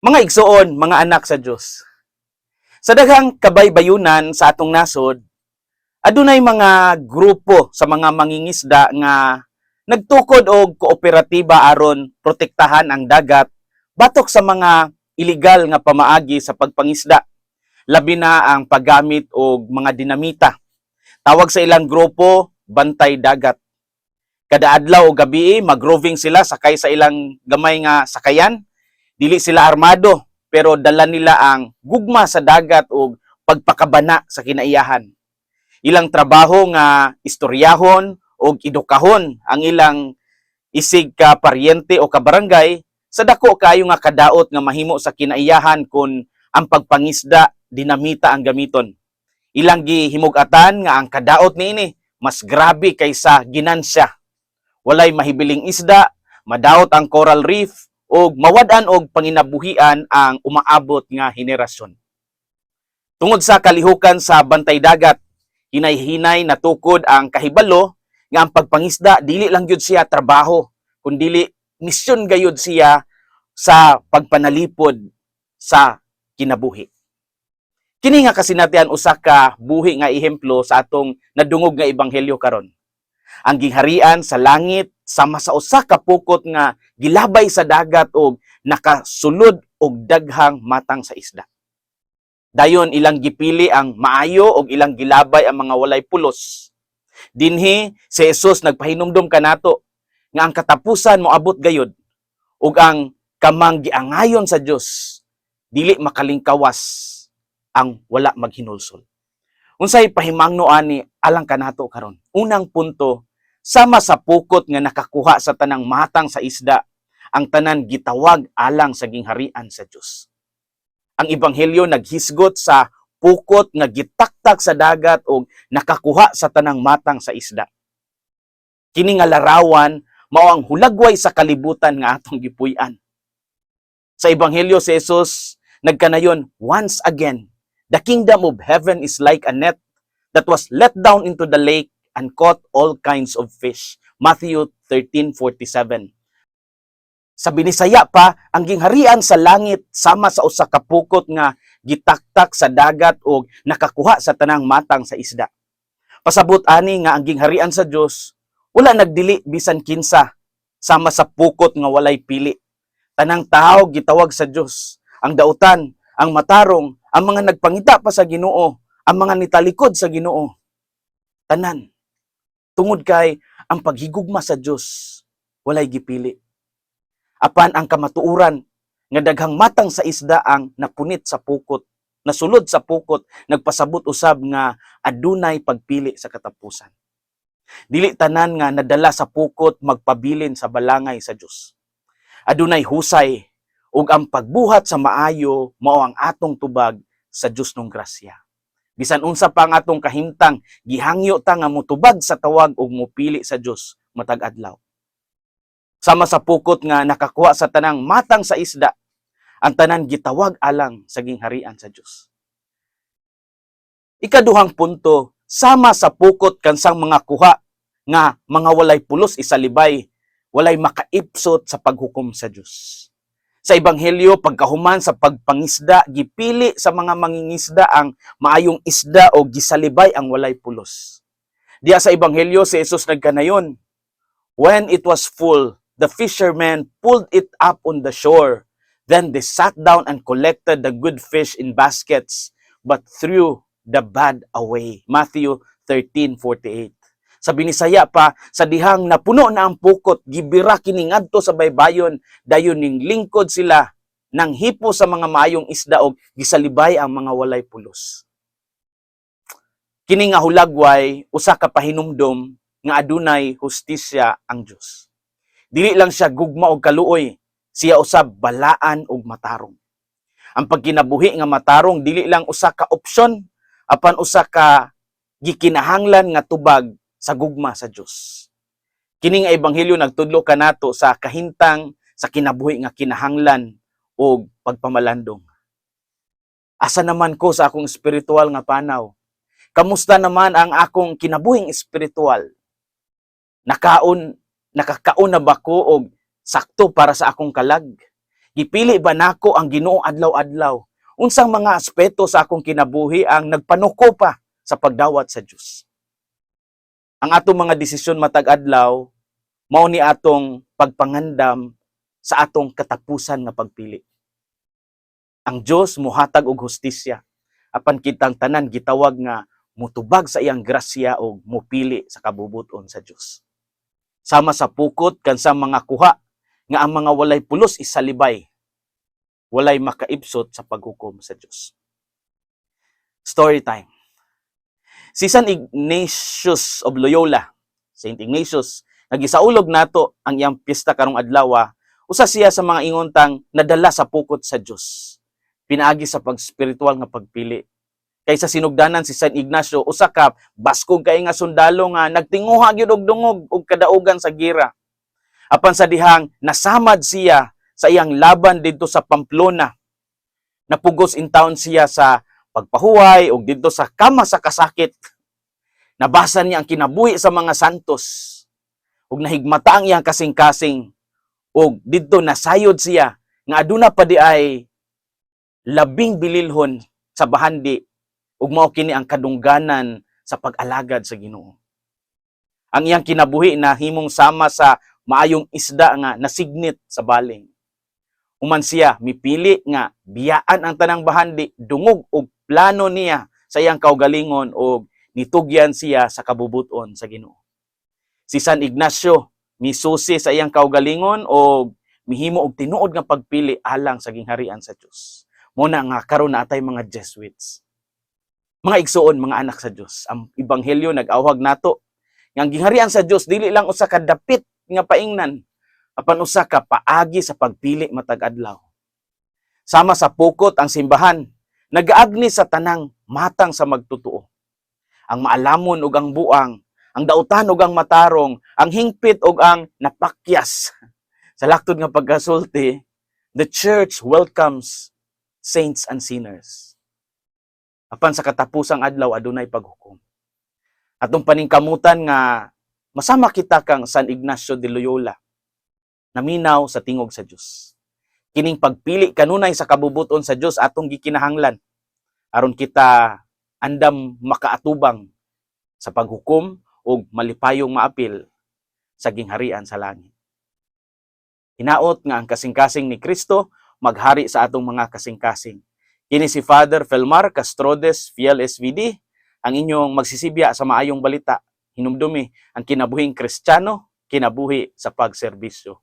Mga igsoon, mga anak sa Dios. Sa daghang kabaybayunan sa atong nasod, adunay mga grupo sa mga mangingisda nga nagtukod og kooperatiba aron protektahan ang dagat batok sa mga illegal nga pamaagi sa pagpangisda. Labi na ang paggamit og mga dinamita. Tawag sa ilang grupo, bantay dagat. Kada adlaw o gabi magroving sila sakay sa ilang gamay nga sakayan. Dili sila armado pero dala nila ang gugma sa dagat o pagpakabana sa kinaiyahan. Ilang trabaho nga istoryahon o edukahon ang ilang isig ka paryente o kabarangay sa dako kayo nga kadaot nga mahimo sa kinaiyahan kun ang pagpangisda dinamita ang gamiton. Ilang gihimug-atan nga ang kadaot niini mas grabe kaysa ginansya. Walay mahibiling isda, madaot ang coral reef o mawad-an og panginabuhian ang umaabot nga henerasyon. Tungod sa kalihukan sa bantay dagat, hinay-hinay natukod ang kahibalo nga ang pagpangisda dili lang gyud siya trabaho, kundili misyon gayud siya sa pagpanalipod sa kinabuhi. Kini nga kasinatian usa ka buhi nga ehemplo sa atong nadungog nga ebanghelyo karon. Ang gingharian sa langit sama sa usa ka pukot nga gilabay sa dagat og nakasulod og daghang matang sa isda. Dayon ilang gipili ang maayo og ilang gilabay ang mga walay pulos. Dinhi si Jesus nagpahinumdom kanato nga ang katapusan moabot gayud ug ang kamang giangayon sa Dios dili makalingkawas ang wala maghinulsol. Unsay pahimangno ani alang kanato karon? Unang punto, sama sa pukot nga nakakuha sa tanang matang sa isda, ang tanan gitawag alang sa gingharian sa Dios. Ang ebanghelyo naghisgot sa pukot nga gitaktak sa dagat o nakakuha sa tanang matang sa isda. Kini nga larawan mao ang hulagway sa kalibutan nga atong gipuy-an. Sa ebanghelyo si Jesus nagkanayon once again the kingdom of heaven is like a net that was let down into the lake and caught all kinds of fish. Matthew 13:47. Sa binisaya pa, ang gingharian sa langit sama sa usa ka pukot nga gitaktak sa dagat o nakakuha sa tanang matang sa isda. Pasabot ani nga ang gingharian sa Dios wala nagdili bisan kinsa sama sa pukot nga walay pili. Tanang tao gitawag sa Dios. Ang dautan, ang matarong, ang mga nagpangita pa sa Ginoo, ang mga nitalikod sa Ginoo. Tanan. Tungod kay ang paghigugma sa Dios walay gipili. Apan ang kamatuuran nga daghang matang sa isda ang napunit sa pukot, nasulod sa pukot, nagpasabot usab nga adunay pagpili sa katapusan. Dili tanan nga nadala sa pukot magpabilin sa balangay sa Dios. Adunay husay ug ang pagbuhat sa maayo mao ang atong tubag sa Dios nung grasya. Bisan unsa pa ang atong kahimtang, gihangyo ta nga motubag sa tawag ug mopili sa Dios matag adlaw. Sama sa pukot nga nakakuha sa tanang matang sa isda, ang tanan gitawag alang sa gingharian sa Dios. Ikaduhang punto, sama sa pukot kansang mga kuha nga mga walay pulos isalibay, walay makaipsot sa paghukom sa Dios. Sa ebanghelyo pagkahuman sa pagpangisda gipili sa mga mangingisda ang maayong isda o gisalibay ang walay pulos. Diya sa ebanghelyo si Jesus nagkanayon. When it was full, the fishermen pulled it up on the shore. Then they sat down and collected the good fish in baskets, but threw the bad away. Matthew 13:48. Sa binisaya pa, sa dihang napuno na ang pukot, gibira kini ngadto sa baybayon, dayon ning lingkod sila nang hipo sa mga maayong isda og gisalibay ang mga walay pulos. Kini nga hulagway usa ka pahinumdom nga adunay hustisya ang Dios. Dili lang siya gugma og kaluoy, siya usab balaan og matarong. Ang pagkinabuhi nga matarong dili lang usa ka opsyon apan usa ka gikinahanglan nga tubag sa gugma sa Dios. Kini nga ebanghelyo nagtudlo kanato sa kahintang sa kinabuhi nga kinahanglan og pagpamalandong. Asa naman ko sa akong espiritual nga panaw? Kamusta naman ang akong kinabuhing espiritual? Nakaon nakakaon na ba ko og sakto para sa akong kalag? Gipili ba nako ang Ginoo adlaw-adlaw? Unsang mga aspeto sa akong kinabuhi ang nagpanuko pa sa pagdawat sa Dios? Ang atong mga desisyon matag adlaw mao ni atong pagpangandam sa atong katapusan nga pagpili. Ang Dios muhatag og hustisya apan kitang tanan gitawag nga mutubag sa iyang grasya o mupili sa kabubuton sa Dios. Sama sa pukot kan sa mga kuha nga ang mga walay pulos isalibay walay makaibsot sa paghukom sa Dios. Story time. Si San Ignatius of Loyola, Saint Ignatius, nagisaulog nato ang iyang piyesta karong adlaw, usa siya sa mga inguntang nadala sa pukot sa Dios. Pinaagi sa pagspiritual nga pagpili. Kaysa sinugdanan si San Ignacio, usa ka baskog kay nga sundalo nga nagtinguha gyud og dungog og kadaugan sa gira. Apan sa dihang nasamad siya sa iyang laban didto sa Pamplona. Napugos in town siya sa pagpahuway og didto sa kama sa kasakit. Nabasa niya ang kinabuhi sa mga santos. Ug nahigmata ang iyang kasing-kasing. Ug didto nasayod siya nga aduna pa di ay labing bililhon sa bahandi ug mao kini ang kadungganan sa pag-alagad sa Ginoo. Ang iyang kinabuhi na himong sama sa maayong isda nga nasignit sa baling. Human siya mipili nga biyaan ang tanang bahandi dungog og plano niya sa iyang kaugalingon og nitugyan siya sa kabubuton sa Ginoo. Si San Ignacio misusi sa iyang kaugalingon og mihimo og tinuod nga pagpili alang sa gingharian sa Dios. Mo na nga karon na atay mga Jesuits. Mga igsuon, mga anak sa Dios. Ang ebanghelyo nag-awhag nato nga gingharian sa Dios dili lang usa ka dapit nga paingnan apan usa ka paagi sa pagpili matag adlaw. Sama sa pukot ang simbahan, nagaagni sa tanang matang sa magtutuo. Ang maalamon ug ang buang, ang dautan ug ang matarong, ang hingpit ug ang napakyas. Sa laktod nga pagkasulti, the church welcomes saints and sinners. Apan sa katapusang adlaw adunay paghukom. Atong paningkamutan nga masama kita kang San Ignacio de Loyola naminaw sa tingog sa Dios. Kining pagpili kanunay sa kabubuton sa Dios atong gikinahanglan aron kita andam makaatubang sa paghukom o malipayong maapil sa gingharian sa langit. Hinaot nga ang kasing-kasing ni Kristo maghari sa atong mga kasing-kasing. Kini si Father Felmar Castrodes, Fiel SVD, ang inyong magsisibya sa maayong balita. Hinumdumi ang kinabuhing Kristiyano, kinabuhi sa pagserbisyo.